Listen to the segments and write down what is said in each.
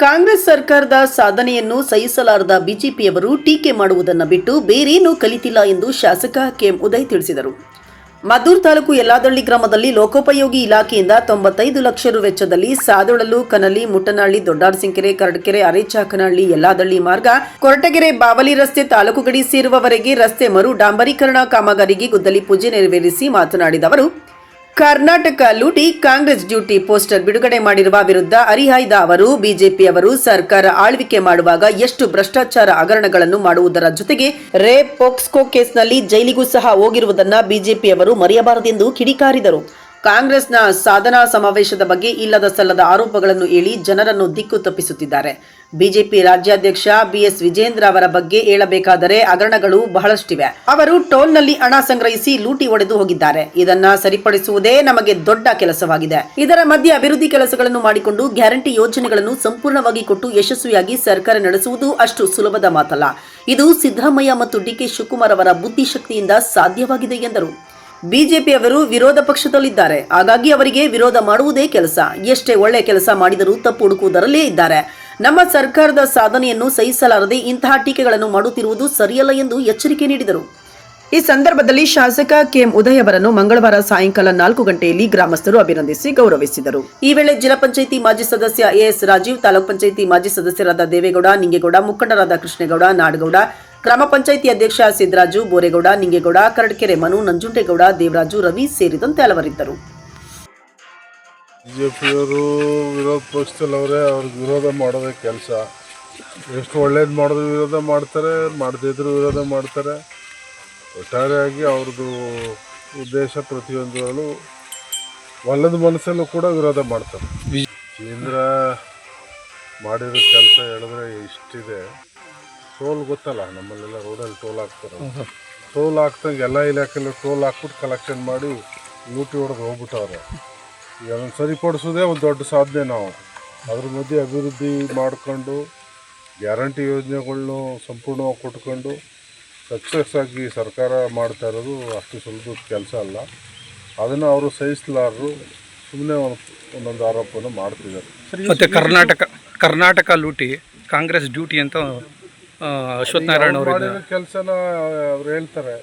ಕಾಂಗ್ರೆಸ್ ಸರ್ಕಾರದ ಸಾಧನೆಯನ್ನು ಸಹಿಸಲಾರದ ಬಿಜೆಪಿಯವರು ಟೀಕೆ ಮಾಡುವುದನ್ನು ಬಿಟ್ಟು ಬೇರೇನೂ ಕಲಿತಿಲ್ಲ ಎಂದು ಶಾಸಕ ಕೆಎಂ ಉದಯ್ ತಿಳಿಸಿದರು. ಮದ್ದೂರು ತಾಲೂಕು ಯಲ್ಲಾದಳ್ಳಿ ಗ್ರಾಮದಲ್ಲಿ ಲೋಕೋಪಯೋಗಿ ಇಲಾಖೆಯಿಂದ ತೊಂಬತ್ತೈದು ಲಕ್ಷ ರು ವೆಚ್ಚದಲ್ಲಿ ಸಾದೊಳಲು, ಕನಲಿ, ಮುಟ್ಟನಹಳ್ಳಿ, ದೊಡ್ಡಾರ್ಸಿಂಕೆರೆ ಕರಡಕೆರೆ ಅರೆಚಾಕನಹಳ್ಳಿ, ಯಲ್ಲಾದಳ್ಳಿ ಮಾರ್ಗ, ಕೊರಟಗೆರೆ, ಬಾವಲಿ ರಸ್ತೆ ತಾಲೂಕು ಗಡಿ ಸೇರುವವರೆಗೆ ರಸ್ತೆ ಮರು ಡಾಂಬರೀಕರಣ ಕಾಮಗಾರಿಗೆ ಗುದ್ದಲಿ ಪೂಜೆ ನೆರವೇರಿಸಿ ಮಾತನಾಡಿದ ಅವರು ಕರ್ನಾಟಕ ಲೂಟಿ ಕಾಂಗ್ರೆಸ್ ಡ್ಯೂಟಿ ಪೋಸ್ಟರ್ ಬಿಡುಗಡೆ ಮಾಡಿರುವ ವಿರುದ್ಧ ಅರಿಹಾಯ್ದ ಅವರು ಬಿಜೆಪಿಯವರು ಸರ್ಕಾರ ಆಳ್ವಿಕೆ ಮಾಡುವಾಗ ಎಷ್ಟು ಭ್ರಷ್ಟಾಚಾರ ಹಗರಣಗಳನ್ನು ಮಾಡುವುದರ ಜೊತೆಗೆ ರೇಪ್ ಪೋಕ್ಸ್ಕೋ ಕೇಸ್ನಲ್ಲಿ ಜೈಲಿಗೂ ಸಹ ಹೋಗಿರುವುದನ್ನ ಬಿಜೆಪಿಯವರು ಮರೆಯಬಾರದೆಂದು ಕಿಡಿಕಾರಿದರು. ಕಾಂಗ್ರೆಸ್ನ ಸಾಧನಾ ಸಮಾವೇಶದ ಬಗ್ಗೆ ಇಲ್ಲದ ಸಲ್ಲದ ಆರೋಪಗಳನ್ನು ಹೇಳಿ ಜನರನ್ನು ದಿಕ್ಕು ತಪ್ಪಿಸುತ್ತಿದ್ದಾರೆ. ಬಿಜೆಪಿ ರಾಜ್ಯಾಧ್ಯಕ್ಷ ಬಿಎಸ್ ವಿಜೇಂದ್ರ ಅವರ ಬಗ್ಗೆ ಹೇಳಬೇಕಾದರೆ ಹಗರಣಗಳು ಬಹಳಷ್ಟಿವೆ. ಅವರು ಟೋಲ್ನಲ್ಲಿ ಹಣ ಸಂಗ್ರಹಿಸಿ ಲೂಟಿ ಒಡೆದು ಹೋಗಿದ್ದಾರೆ. ಇದನ್ನ ಸರಿಪಡಿಸುವುದೇ ನಮಗೆ ದೊಡ್ಡ ಕೆಲಸವಾಗಿದೆ. ಇದರ ಮಧ್ಯೆ ಅಭಿವೃದ್ಧಿ ಕೆಲಸಗಳನ್ನು ಮಾಡಿಕೊಂಡು ಗ್ಯಾರಂಟಿ ಯೋಜನೆಗಳನ್ನು ಸಂಪೂರ್ಣವಾಗಿ ಕೊಟ್ಟು ಯಶಸ್ವಿಯಾಗಿ ಸರ್ಕಾರ ನಡೆಸುವುದು ಅಷ್ಟು ಸುಲಭದ ಮಾತಲ್ಲ. ಇದು ಸಿದ್ದರಾಮಯ್ಯ ಮತ್ತು ಡಿಕೆ ಶಿವಕುಮಾರ್ ಅವರ ಬುದ್ಧಿಶಕ್ತಿಯಿಂದ ಸಾಧ್ಯವಾಗಿದೆ ಎಂದರು. ಬಿಜೆಪಿಯವರು ವಿರೋಧ ಪಕ್ಷದಲ್ಲಿದ್ದಾರೆ. ಹಾಗಾಗಿ ಅವರಿಗೆ ವಿರೋಧ ಮಾಡುವುದೇ ಕೆಲಸ. ಎಷ್ಟೇ ಒಳ್ಳೆ ಕೆಲಸ ಮಾಡಿದರೂ ತಪ್ಪು ಹುಡುಕುವುದರಲ್ಲೇ ಇದ್ದಾರೆ. ನಮ್ಮ ಸರ್ಕಾರದ ಸಾಧನೆಯನ್ನು ಸಹಿಸಲಾರದೆ ಇಂತಹ ಟೀಕೆಗಳನ್ನು ಮಾಡುತ್ತಿರುವುದು ಸರಿಯಲ್ಲ ಎಂದು ಎಚ್ಚರಿಕೆ ನೀಡಿದರು. ಈ ಸಂದರ್ಭದಲ್ಲಿ ಶಾಸಕ ಕೆಎಂ ಉದಯ್ ಅವರನ್ನು ಮಂಗಳವಾರ ಸಾಯಂಕಾಲ ನಾಲ್ಕು ಗಂಟೆಯಲ್ಲಿ ಗ್ರಾಮಸ್ಥರು ಅಭಿನಂದಿಸಿ ಗೌರವಿಸಿದರು. ಈ ವೇಳೆ ಜಿಲ್ಲಾ ಪಂಚಾಯಿತಿ ಮಾಜಿ ಸದಸ್ಯ ಎಎಸ್ ರಾಜೀವ್ ತಾಲೂಕ್ ಪಂಚಾಯಿತಿ ಮಾಜಿ ಸದಸ್ಯರಾದ ದೇವೇಗೌಡ ನಿಂಗೇಗೌಡ ಮುಖಂಡರಾದ ಕೃಷ್ಣೇಗೌಡ ನಾಡಗೌಡ ಗ್ರಾಮ ಪಂಚಾಯಿತಿ ಅಧ್ಯಕ್ಷ ಸಿದ್ದರಾಜು, ಬೋರೇಗೌಡ, ನಿಂಗೇಗೌಡ, ಕರಡ್ಕೆರೆ ಮನು, ನಂಜುಂಡೇಗೌಡ, ದೇವರಾಜು, ರವಿ ಸೇರಿದಂತೆ ಹಲವರಿದ್ದರು. ಬಿಜೆಪಿಯವರು ವಿರೋಧ ಪಕ್ಷದಲ್ಲಿ ಅವರೇ, ಅವ್ರಿಗೆ ವಿರೋಧ ಮಾಡೋದೇ ಕೆಲಸ. ಎಷ್ಟು ಒಳ್ಳೇದು ಮಾಡಿದ್ರು ವಿರೋಧ ಮಾಡ್ತಾರೆ ಮಾಡದಿದ್ರು ವಿರೋಧ ಮಾಡ್ತಾರೆ. ಒಟ್ಟಾರೆಯಾಗಿ ಅವ್ರದ್ದು ಉದ್ದೇಶ ಪ್ರತಿಯೊಂದರಲ್ಲೂ ಒಲ್ಲದ ಮನಸ್ಸಲ್ಲೂ ಕೂಡ ವಿರೋಧ ಮಾಡ್ತಾರೆ. ಕೇಂದ್ರ ಮಾಡಿರೋ ಕೆಲಸ ಹೇಳಿದ್ರೆ ಇಷ್ಟಿದೆ. ಟೋಲ್ ಗೊತ್ತಲ್ಲ ನಮ್ಮಲ್ಲೆಲ್ಲ ರೋಡಲ್ಲಿ ಟೋಲ್ ಹಾಕ್ತಾರೆ. ಟೋಲ್ ಹಾಕ್ದಂಗೆ ಎಲ್ಲ ಇಲಾಖೆಲ್ಲೂ ಟೋಲ್ ಹಾಕ್ಬಿಟ್ಟು ಕಲೆಕ್ಷನ್ ಮಾಡಿ ಲೂಟಿ ಹೊಡೆದು ಹೋಗ್ಬಿಟ್ಟವ್ರೆ. ಈಗ ಅದನ್ನು ಸರಿಪಡಿಸೋದೇ ಒಂದು ದೊಡ್ಡ ಸಾಧನೆ ನಾವು. ಅದ್ರ ಮಧ್ಯೆ ಅಭಿವೃದ್ಧಿ ಮಾಡಿಕೊಂಡು ಗ್ಯಾರಂಟಿ ಯೋಜನೆಗಳ್ನು ಸಂಪೂರ್ಣವಾಗಿ ಕೊಟ್ಕೊಂಡು ಸಕ್ಸಸ್ ಆಗಿ ಸರ್ಕಾರ ಮಾಡ್ತಾ ಇರೋದು ಅಷ್ಟು ಸುಲಭದ ಕೆಲಸ ಅಲ್ಲ. ಅದನ್ನು ಅವರು ಸಹಿಸಲಾರರು ಸುಮ್ಮನೆ ಒಂದೊಂದು ಆರೋಪವನ್ನು ಮಾಡ್ತಿದ್ದಾರೆ. ಮತ್ತೆ ಕರ್ನಾಟಕ ಕರ್ನಾಟಕ ಲೂಟಿ ಕಾಂಗ್ರೆಸ್ ಡ್ಯೂಟಿ ಅಂತ ಅಶ್ವಥ್ ನಾರಾಯಣ ಅವರು ಕೆಲಸನ ಅವ್ರು ಹೇಳ್ತಾರೆ.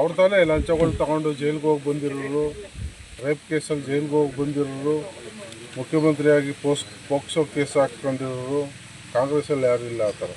ಅವ್ರ ತಾನೇ ಲಂಚಗಳು ತಗೊಂಡು ಜೈಲಿಗೆ ಹೋಗಿ ಬಂದಿರೋರು ರೇಪ್ ಕೇಸಲ್ಲಿ ಜೈಲಿಗೆ ಹೋಗಿ ಬಂದಿರೋರು ಮುಖ್ಯಮಂತ್ರಿಯಾಗಿ ಪೋಸ್ ಪೋಕ್ಸೋ ಕೇಸ್ ಹಾಕ್ಕೊಂಡಿರೋರು ಕಾಂಗ್ರೆಸ್ಸಲ್ಲಿ ಯಾರು ಇಲ್ಲ ಆ ಥರ.